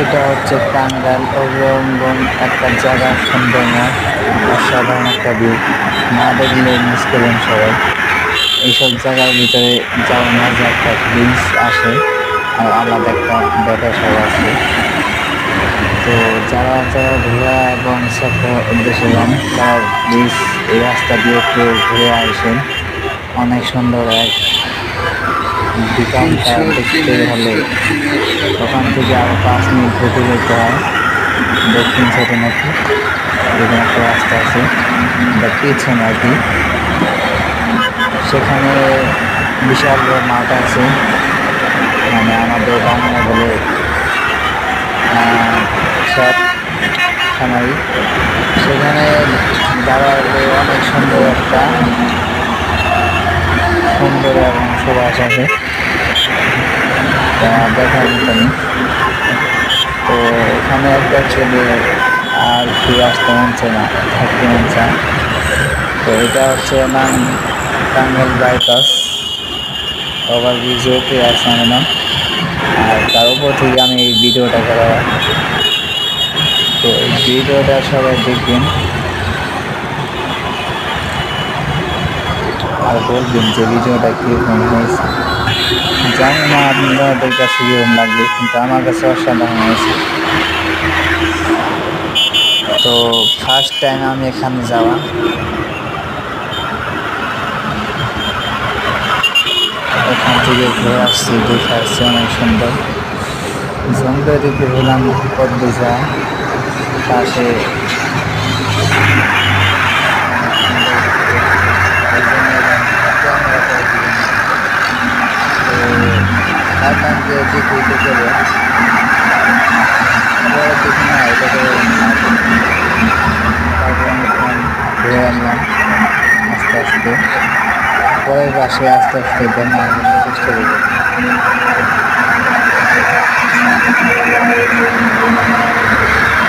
এটা হচ্ছে টাঙ্গাইল অবলম্বন একটা জায়গা সুন্দর না। অসাধারণ একটা ভিউ না দেখলে মিস করবেন সবাই। এইসব জায়গার ভিতরে যাওয়ার মজা একটা ফিলিংস আসে। আর আলাদা একটা ব্যাপার সব আছে। তো যারা যারা ঘোরা এবং সফর উদ্দেশ্যে যান, তারা প্লিজ এই রাস্তা দিয়ে একটু ঘুরে আসেন। অনেক সুন্দর এক বিকালটা দেখতে হলে ওখান থেকে আরও পাঁচ মিনিট হেঁটে যেতে হয়। দক্ষিণ সাইডে নাকি যেখানে একটা রাস্তা আছে বা পিছনে আর কি। সেখানে বিশাল বড় মাঠ আছে মানে আমাদের বাংলা বলে সব খামারি সেখানে দাঁড়ালে অনেক সুন্দর একটা সুন্দর এবং সুবাস আছে দেখার মতনই তো এখানে একটা ছেলে আর ফিরে আসতে মনছে না, থাকতে মন চায় তো এটা হচ্ছে নাম টাঙ্গাইল বাইপাস। ওভার ব্রিজও কে আছে আমার নাম আর তার উপর থেকে আমি এই ভিডিওটা করা তো এই ভিডিওটা সবাই দেখবেন। আর বলবেন যে ভিডিওটা কীরকম হয়েছে। জানি না আপনাদের কাছে কীরকম লাগবে কিন্তু আমার কাছে অসাধারণ হয়েছে। তো ফার্স্ট টাইম আমি এখানে যাওয়া। এখান থেকে ঘুরে আসছি, দেখে আসছি অনেক সুন্দর। জঙ্গলের দিকে হলাম পদ্মে যায় পাশে ভাবলাম যে দিক হইতে চলে দেখি না এটা তো তারপরে ফোন ঘুরে আনলাম পরের পাশে আস্তে আস্তে চেষ্টা করব।